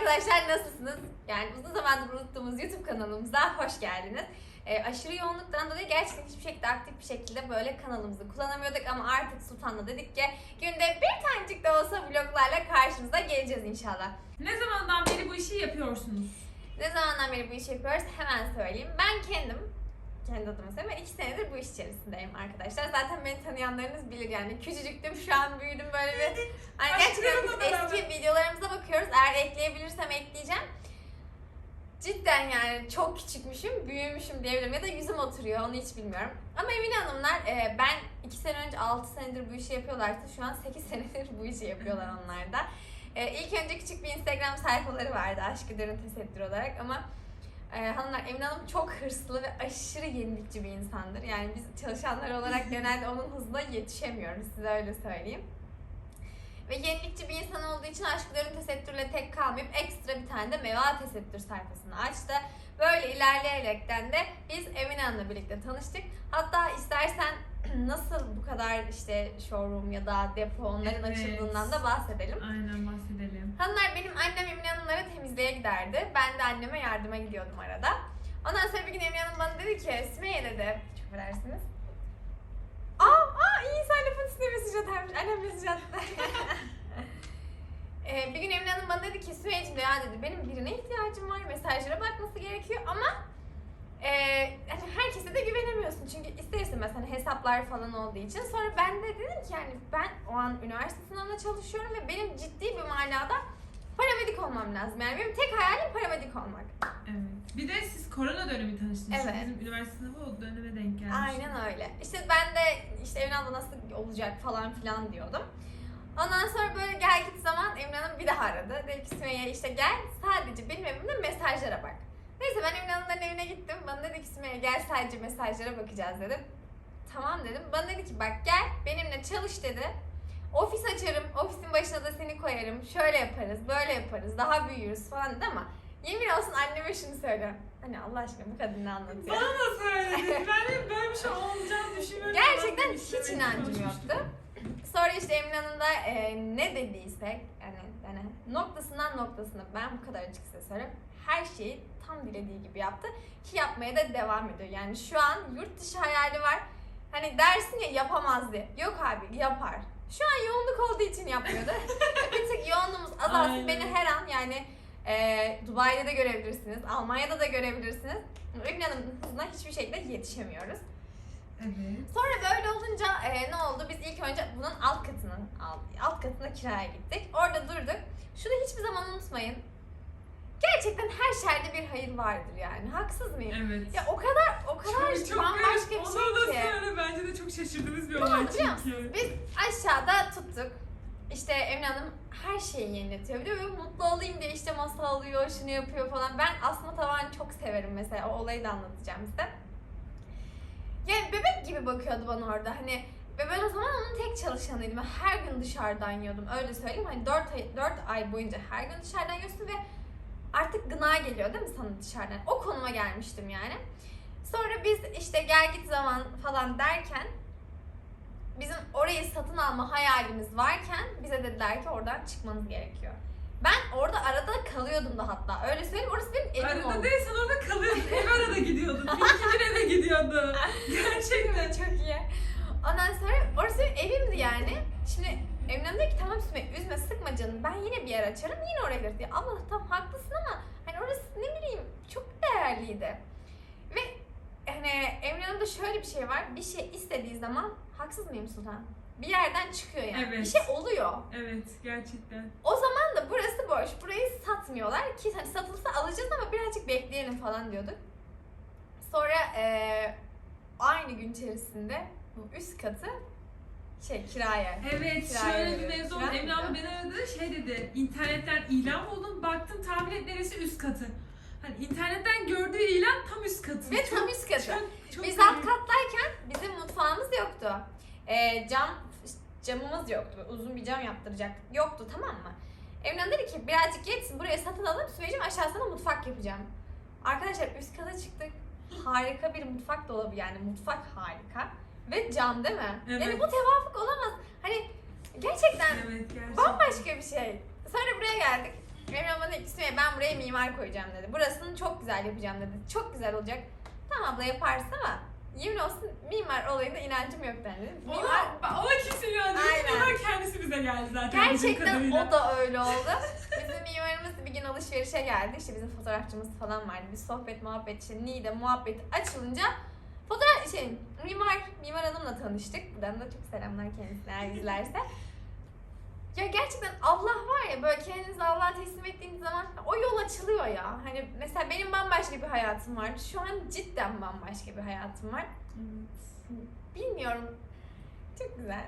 arkadaşlar nasılsınız? Yani uzun zamandır unuttuğumuz YouTube kanalımıza hoş geldiniz. Ee, aşırı yoğunluktan dolayı gerçekten hiçbir şekilde aktif bir şekilde böyle kanalımızı kullanamıyorduk ama artık Sultan'la dedik ki günde bir tanecik de olsa vloglarla karşınıza geleceğiz inşallah. Ne zamandan beri bu işi yapıyorsunuz? Ne zamandan beri bu işi yapıyoruz hemen söyleyeyim. Ben kendim kendi adıma söyleyeyim. Ben iki senedir bu iş içerisindeyim arkadaşlar. Zaten beni tanıyanlarınız bilir yani. Küçücüktüm şu an büyüdüm böyle bir... Hani gerçekten biz eski videolarımıza bakıyoruz. Eğer ekleyebilirsem ekleyeceğim. Cidden yani çok küçükmüşüm, büyümüşüm diyebilirim. Ya da yüzüm oturuyor onu hiç bilmiyorum. Ama Emine Hanımlar e, ben 2 sene önce 6 senedir bu işi yapıyorlarsa şu an 8 senedir bu işi yapıyorlar onlar da. E, ilk önce küçük bir Instagram sayfaları vardı Aşkı Derin Tesettür olarak ama e, hanımlar Emine Hanım çok hırslı ve aşırı yenilikçi bir insandır. Yani biz çalışanlar olarak genelde onun hızına yetişemiyoruz size öyle söyleyeyim. Ve yenilikçi bir insan olduğu için aşkların tesettürle tek kalmayıp ekstra bir tane de meva tesettür sayfasını açtı. Böyle ilerleyerekten de biz Emine Hanım'la birlikte tanıştık. Hatta istersen nasıl bu kadar işte showroom ya da depo onların Evet. açıldığından da bahsedelim. Aynen bahsedelim. Hanımlar benim annem Emine Hanımlara temizliğe giderdi. Ben de anneme yardıma gidiyordum arada. Ondan sonra bir gün Emine Hanım bana dedi ki Sümeyye dedi. Çok affedersiniz. Aa, aa iyi insan lafın üstüne mesaj atarmış. Annem mesaj attı. Ee, bir gün Emine Hanım bana dedi ki Sümeyye'cim ya dedi benim birine ihtiyacım var. Mesajlara bakması gerekiyor ama e, yani herkese de güvenemiyorsun. Çünkü ister istemez hesaplar falan olduğu için. Sonra ben de dedim ki yani ben o an üniversite sınavına çalışıyorum ve benim ciddi bir manada paramedik olmam lazım. Yani benim tek hayalim paramedik olmak. Evet. Bir de siz korona dönemi tanıştınız. Evet. Bizim üniversite sınavı o döneme denk gelmiş. Aynen öyle. İşte ben de işte Emine abla nasıl olacak falan filan diyordum. Ondan sonra böyle gel git zaman Emine Hanım bir daha aradı. Dedi ki Sümeyye işte gel sadece benim evimde mesajlara bak. Neyse ben Emine Hanımların evine gittim. Bana dedi ki Sümeyye gel sadece mesajlara bakacağız dedim. Tamam dedim. Bana dedi ki bak gel benimle çalış dedi. Ofis açarım, ofisin başına da seni koyarım. Şöyle yaparız, böyle yaparız, daha büyüyoruz falan dedi ama yemin olsun anneme şunu söylüyorum. Hani Allah aşkına bu kadın ne anlatıyor? Bana da söyledin. ben hep böyle bir şey olacağını düşünmüyorum. Gerçekten hiç işte inancım yoktu. Sonra işte Emine Hanım da e, ne dediyse yani, yani noktasından noktasına ben bu kadar açık size söyleyeyim. Her şeyi tam dilediği gibi yaptı ki yapmaya da devam ediyor. Yani şu an yurt dışı hayali var. Hani dersin ya yapamaz diye. Yok abi yapar. Şu an yoğunluk olduğu için yapmıyordu. bir tık yoğunluğumuz azalsın. Aynen. Beni her an yani e, Dubai'de de görebilirsiniz. Almanya'da da görebilirsiniz. Hanım'ın hızına hiçbir şekilde yetişemiyoruz. Evet. Sonra böyle olunca e, ne oldu? Biz ilk önce bunun alt katını aldık. Alt katına kiraya gittik. Orada durduk. Şunu hiçbir zaman unutmayın. Gerçekten her şerde bir hayır vardır yani. Haksız mıyım? Evet. Ya o kadar o kadar çok, çok bambaşka bir da şey ki. söyle. Bence de çok şaşırdığınız bir Tamam, olay biliyor çünkü. Biz aşağıda tuttuk. İşte Emine Hanım her şeyi yeniletiyor. De böyle mutlu olayım diye işte masa alıyor, şunu yapıyor falan. Ben aslında tavanı çok severim mesela. O olayı da anlatacağım size. Yani bebek gibi bakıyordu bana orada. Hani ve ben o zaman onun tek çalışanıydım. Her gün dışarıdan yiyordum. Öyle söyleyeyim. Hani 4 ay, 4 ay boyunca her gün dışarıdan yiyorsun ve artık gına geliyor değil mi sana dışarıdan? O konuma gelmiştim yani. Sonra biz işte gel git zaman falan derken bizim orayı satın alma hayalimiz varken bize dediler ki oradan çıkmanız gerekiyor. Ben orada arada kalıyordum da hatta. Öyle söyleyeyim. Orası benim evim Arada oldu. değil sen orada kalıyordun. Ev arada gidiyordun. Gün eve gidiyordu. Gerçekten. Çok iyi. Ondan sonra orası benim evimdi yani. Şimdi Eminem dedi ki tamam Sümeyye sıkma canım ben yine bir yer açarım yine oraya gideriz diye. Allah tamam haklısın ama hani orası ne bileyim çok değerliydi. Ve hani Eminem'de şöyle bir şey var bir şey istediği zaman haksız mıyım Sultan? Bir yerden çıkıyor yani. Evet. Bir şey oluyor. Evet gerçekten. O zaman da burası boş. Burayı satmıyorlar ki hani satılsa alacağız ama birazcık bekleyelim falan diyorduk. Sonra eee, aynı gün içerisinde bu üst katı şey kiraya. Evet Kiraya şöyle bir veriyoruz. mevzu oldu. Emre abla mıydı? beni aradı şey dedi. internetten ilan buldum baktım tahmin et neresi üst katı. Hani internetten gördüğü ilan tam üst katı. Ve tam üst katı. Çok, çok Biz garip. alt kattayken bizim mutfağımız yoktu. Eee, cam camımız yoktu. Uzun bir cam yaptıracak. Yoktu tamam mı? Emine dedi ki birazcık geçsin buraya satın alalım Sümeyciğim aşağısına mutfak yapacağım. Arkadaşlar üst kata çıktık. Harika bir mutfak dolabı yani mutfak harika. Ve cam değil mi? Evet. Yani bu tevafuk olamaz. Hani gerçekten Evet gerçekten. bambaşka bir şey. Sonra buraya geldik. Emre bana Sümeyye ben buraya mimar koyacağım dedi. Burasını çok güzel yapacağım dedi. Çok güzel olacak. Tamam abla yaparsın ama yemin olsun mimar olayında inancım yok dedi. Mimar Ona, ona kimse. Aynen. Mimar kendisi bize geldi zaten. Gerçekten o da öyle oldu. Bizim mimarımız bir gün alışverişe geldi. İşte bizim fotoğrafçımız falan vardı. Bir sohbet muhabbet işte Niğde muhabbet açılınca fotoğraf şey mimar mimar hanımla tanıştık. Buradan da çok selamlar kendisine eğer izlerse. Ya gerçekten Allah var ya böyle kendinizi Allah'a teslim ettiğiniz zaman o yol açılıyor ya. Hani mesela benim bambaşka bir hayatım var. Şu an cidden bambaşka bir hayatım var. Bilmiyorum. Çok güzel.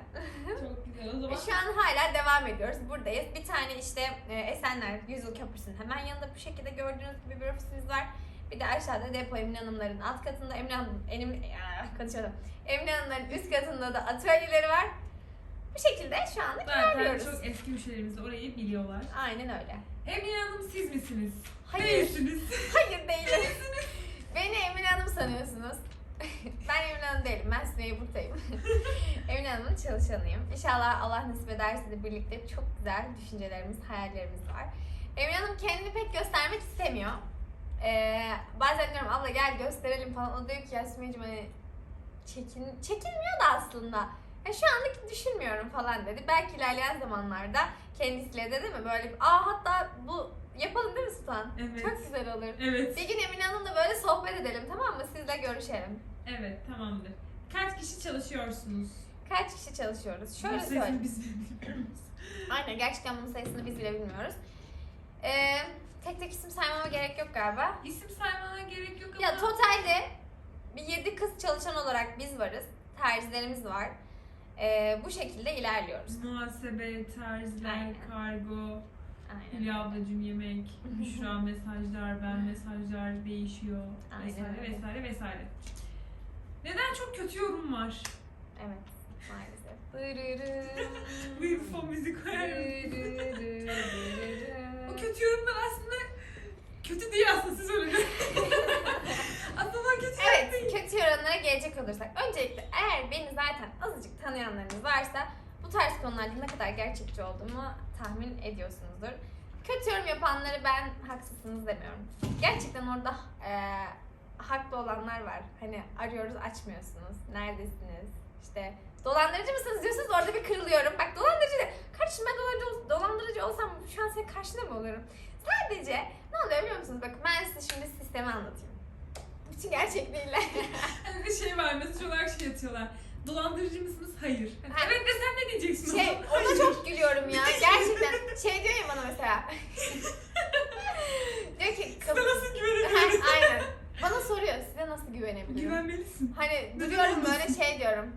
Çok güzel o zaman. şu an hala devam ediyoruz. Buradayız. Bir tane işte e, Esenler Yüzyıl Köprüsü'nün hemen yanında bu şekilde gördüğünüz gibi bir ofisimiz var. Bir de aşağıda depo Emine Hanımların alt katında Emine Hanım, Enim, ya, konuşamadım. Emine Hanımların üst katında da atölyeleri var. Bu şekilde şu anda Zaten ilerliyoruz. çok eski müşterimiz orayı biliyorlar. Aynen öyle. Emine Hanım siz misiniz? Hayır. Değilsiniz. Hayır değilim. Beni Emine Hanım sanıyorsunuz. ben Emine Hanım değilim. Ben Sümeyye Burtay'ım. Emine Hanım'ın çalışanıyım. İnşallah Allah nasip ederse de birlikte çok güzel düşüncelerimiz, hayallerimiz var. Emine Hanım kendini pek göstermek istemiyor. Ee, bazen diyorum abla gel gösterelim falan. O diyor ki ya Sümeyye'cim hani çekin, çekinmiyor da aslında. Ya şu anlık düşünmüyorum falan dedi. Belki ilerleyen zamanlarda kendisiyle de değil mi böyle bir- aa hatta bu yapalım değil mi Sultan? Evet. Çok güzel olur. Evet. Bir gün Emine Hanım'la böyle sohbet edelim tamam mı? Sizle görüşelim. Evet tamamdır. Kaç kişi çalışıyorsunuz? Kaç kişi çalışıyoruz? Şöyle söyleyeyim. biz bilmiyoruz. Aynen gerçekten bunun sayısını biz bile bilmiyoruz. Ee, tek tek isim saymama gerek yok galiba. İsim saymana gerek yok ama. Ya totalde bir 7 kız çalışan olarak biz varız. Terzilerimiz var. Ee, bu şekilde ilerliyoruz. Muhasebe, terziler, Aynen. kargo, Aynen. Hülya ablacım yemek, Büşra mesajlar, ben mesajlar değişiyor Aynen vesaire öyle. vesaire vesaire. Neden çok kötü yorum var? Evet maalesef. Dırırım. Bir fon müzik koyar mısın? Kötü değil aslında siz öyle Aslında kötü Evet, değil. kötü yorumlara gelecek olursak. Öncelikle eğer beni zaten azıcık tanıyanlarınız varsa bu tarz konularda ne kadar gerçekçi olduğumu tahmin ediyorsunuzdur. Kötü yorum yapanları ben haksızsınız demiyorum. Gerçekten orada eee, haklı olanlar var. Hani arıyoruz açmıyorsunuz. Neredesiniz? İşte dolandırıcı mısınız diyorsunuz orada bir kırılıyorum. Bak dolandırıcı de. Kardeşim ben dolandırıcı, ol- dolandırıcı olsam şu an senin karşında mı olurum? Sadece ne oluyor biliyor musunuz? Bakın ben size şimdi sistemi anlatayım. Bütün gerçekliğiyle. Hani bir şey var mesaj olarak şey atıyorlar. Dolandırıcı mısınız? Hayır. Ha. evet desem ne diyeceksin? Şey, ona? Hayır. çok gülüyorum ya. Gerçekten şey diyor ya bana mesela. diyor ki Size nasıl güvenebilirim? Aynen. Bana soruyor size nasıl güvenebilirim? Güvenmelisin. Hani Ne duruyorum böyle şey diyorum.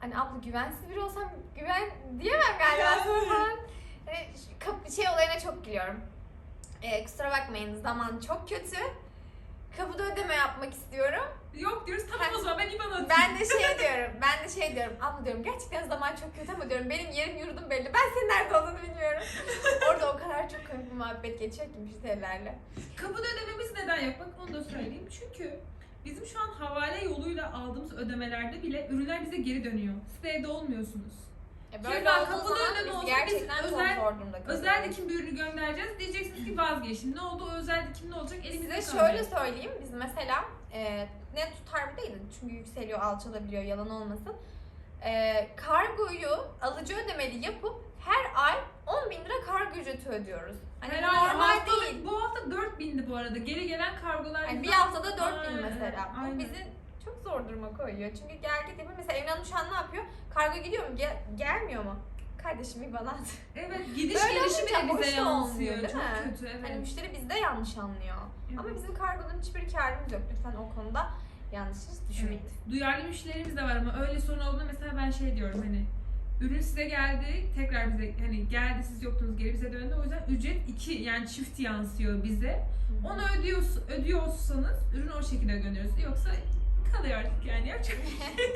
Hani abla güvensiz biri olsam güven diyemem galiba Ya. sana falan. Hani kapı şey olayına çok gülüyorum. Ee, kusura bakmayın zaman çok kötü. Kapıda ödeme yapmak istiyorum. Yok diyoruz tamam o zaman ben IBAN atayım. Ben de şey diyorum, ben de şey diyorum, abla diyorum gerçekten zaman çok kötü ama diyorum benim yerim yurdum belli. Ben senin nerede olduğunu bilmiyorum. Orada o kadar çok komik bir muhabbet geçiyor ki müşterilerle. Kapıda ödememiz neden yok? Bak onu da söyleyeyim. Çünkü bizim şu an havale yoluyla aldığımız ödemelerde bile ürünler bize geri dönüyor. Siz de evde olmuyorsunuz. E böyle Keza olduğu kapıda zaman ödeme biz olsa gerçekten biz özel- zor durumda kalıyoruz. Özel dikim bir ürünü göndereceğiz. Diyeceksiniz ki vazgeçin. Ne oldu? O özel dikim ne olacak? Elimizde Size şöyle söyleyeyim, biz mesela e, ne tutar bu değil çünkü yükseliyor, alçalabiliyor, yalan olmasın. E, kargoyu alıcı ödemeli yapıp her ay 10 bin lira kargo ücreti ödüyoruz. Hani normal değil. Bu hafta 4000'di bu arada. Geri gelen kargolar. Yani bir bizden- haftada 4 bin Aynen, mesela. Bu aynen. bizi çok zor duruma koyuyor. Çünkü gel git yapıyor. Mesela Emre Hanım şu an ne yapıyor? Kargo gidiyor mu? Gel- gelmiyor mu? Kardeşim bir bana at. Evet gidiş Böyle gelişi bile bize olmuyor, yansıyor. değil Çok mi? kötü evet. Hani müşteri bizde yanlış anlıyor. Ama Evet. bizim kargonun hiçbir karımız yok. Lütfen o konuda yanlış düşünmeyin. Evet. Duyarlı müşterilerimiz de var ama öyle sorun olduğunda mesela ben şey diyorum hani ürün size geldi tekrar bize hani geldi siz yoktunuz geri bize döndü o yüzden ücret iki yani çift yansıyor bize. Onu ödüyor, ödüyorsanız ürünü o şekilde gönderiyoruz. Yoksa kalıyor artık yani yapacak bir şey,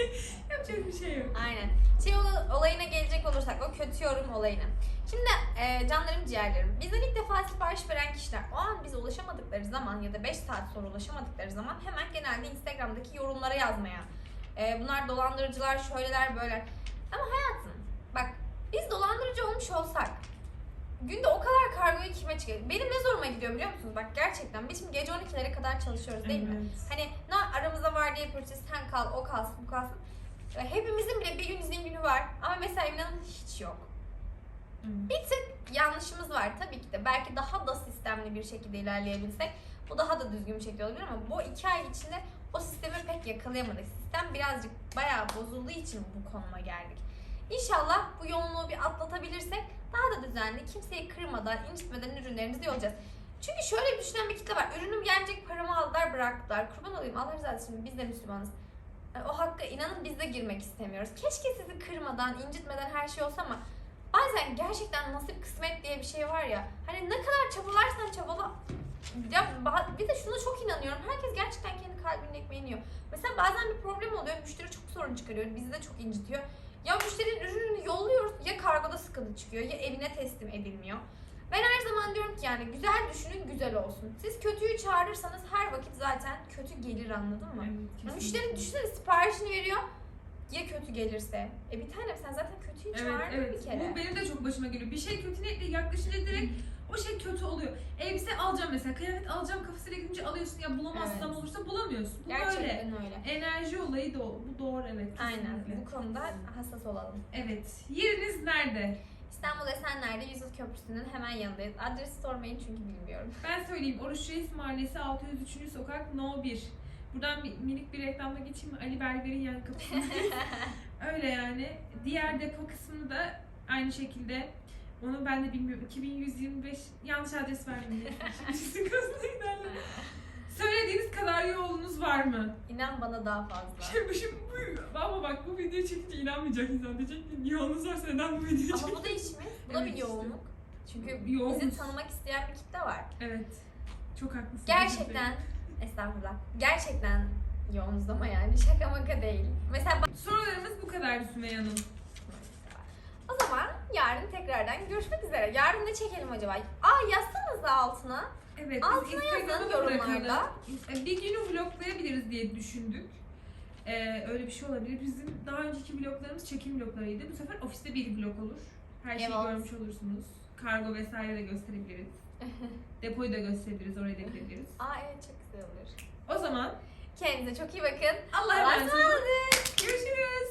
yapacak bir şey yok. Aynen. Şey ola- olayına gelecek olursak o kötü yorum olayına. Şimdi e, canlarım ciğerlerim. Bizden ilk defa sipariş veren kişiler o an bize ulaşamadıkları zaman ya da 5 saat sonra ulaşamadıkları zaman hemen genelde Instagram'daki yorumlara yazmaya. E, bunlar dolandırıcılar şöyleler böyle. Ama hayatım bak biz dolandırıcı olmuş olsak günde o kadar kargoyu kime çıkıyor? Benim ne zoruma gidiyor biliyor musunuz? Bak gerçekten biz şimdi gece 12'lere kadar çalışıyoruz değil mi? Evet. Hani ne aramızda var diye yapıyoruz. Sen kal, o kalsın, bu kalsın. E, Hepimizin bile bir gün izin günü var. Ama mesela Emina'nın hiç yok. Evet. Bir tık yanlışımız var tabii ki de. Belki daha da sistemli bir şekilde ilerleyebilsek bu daha da düzgün bir şekilde olabilir ama bu iki ay içinde o sistemi pek yakalayamadık. Sistem birazcık bayağı bozulduğu için bu konuma geldik. İnşallah bu yoğunluğu bir atlatabilirsek daha da düzenli, kimseyi kırmadan, incitmeden ürünlerimizi yollayacağız. Çünkü şöyle bir düşünen bir kitle var. Ürünüm gelecek, paramı aldılar, bıraktılar. Kurban olayım, Allah rızası için biz de Müslümanız. Yani o hakka inanın biz de girmek istemiyoruz. Keşke sizi kırmadan, incitmeden her şey olsa ama bazen gerçekten nasip kısmet diye bir şey var ya. Hani ne kadar çabalarsan çabala. Ya bir de şuna çok inanıyorum. Herkes gerçekten kendi kalbinin ekmeğini yiyor. Mesela bazen bir problem oluyor. Müşteri çok sorun çıkarıyor. Bizi de çok incitiyor. Ya müşterinin ürününü yolluyoruz. Ya kargoda sıkıntı çıkıyor ya evine teslim edilmiyor. Ben her zaman diyorum ki yani güzel düşünün güzel olsun. Siz kötüyü çağırırsanız her vakit zaten kötü gelir anladın mı? Evet, Ya kesinlikle. Müşteri düşünsene siparişini veriyor. Ya kötü gelirse? E bir tanem sen zaten kötüyü Evet, çağırdın evet. bir kere. Bu benim de çok başıma geliyor. Bir şey kötü niyetle yaklaşınca direkt o şey kötü oluyor. Elbise alacağım mesela, kıyafet alacağım kafasıyla gidince alıyorsun ya bulamazsam Evet. olursa bulamıyorsun. Bu böyle. Gerçekten öyle. Enerji olayı da o. Bu doğru evet. Aynen. kesinlikle. Bu konuda hassas olalım. Evet. Yeriniz nerede? İstanbul Esenler'de Yüzük Köprüsü'nün hemen yanındayız. Adresi sormayın çünkü bilmiyorum. Ben söyleyeyim. Oruç Reis Mahallesi 603. Sokak No 1. Buradan bir, minik bir reklamda geçeyim mi? Ali Berber'in yan kapısındayız. Öyle yani. Diğer depo kısmını da aynı şekilde onu ben de bilmiyorum. 2125 yanlış adres verdim. Şimdi. Söylediğiniz kadar yoğunluğunuz var mı? İnan bana daha fazla. Şimdi, şimdi bu, ama bak bu videoyu çekince inanmayacak insan diyecek ki yoğunluğunuz varsa neden bu videoyu Ama çekiyorsun? bu da işimiz. Bu da Evet bir yoğunluk. Çünkü Yoğunuz. bizi tanımak isteyen bir kitle var. Evet. Çok haklısın. Gerçekten, estağfurullah. Gerçekten yoğunuz ama yani şaka maka değil. Mesela Sorularımız bu kadar Sümeyye Hanım. o zaman yarın tekrardan görüşmek üzere. Yarın ne çekelim acaba? Aa yazsanız altına. Evet, biz Altına yazın Instagram'a da yorumlarda. E, Bir günü vloglayabiliriz diye düşündük. Ee, öyle bir şey olabilir. Bizim daha önceki vloglarımız çekim vloglarıydı. Bu sefer ofiste bir vlog olur. Her şeyi Evet. görmüş olursunuz. Kargo vesaire de gösterebiliriz. Depoyu da gösterebiliriz, oraya da ekleyebiliriz. Aa evet çok güzel olur. O zaman Kendinize çok iyi bakın. Allah'a emanet olun. Görüşürüz.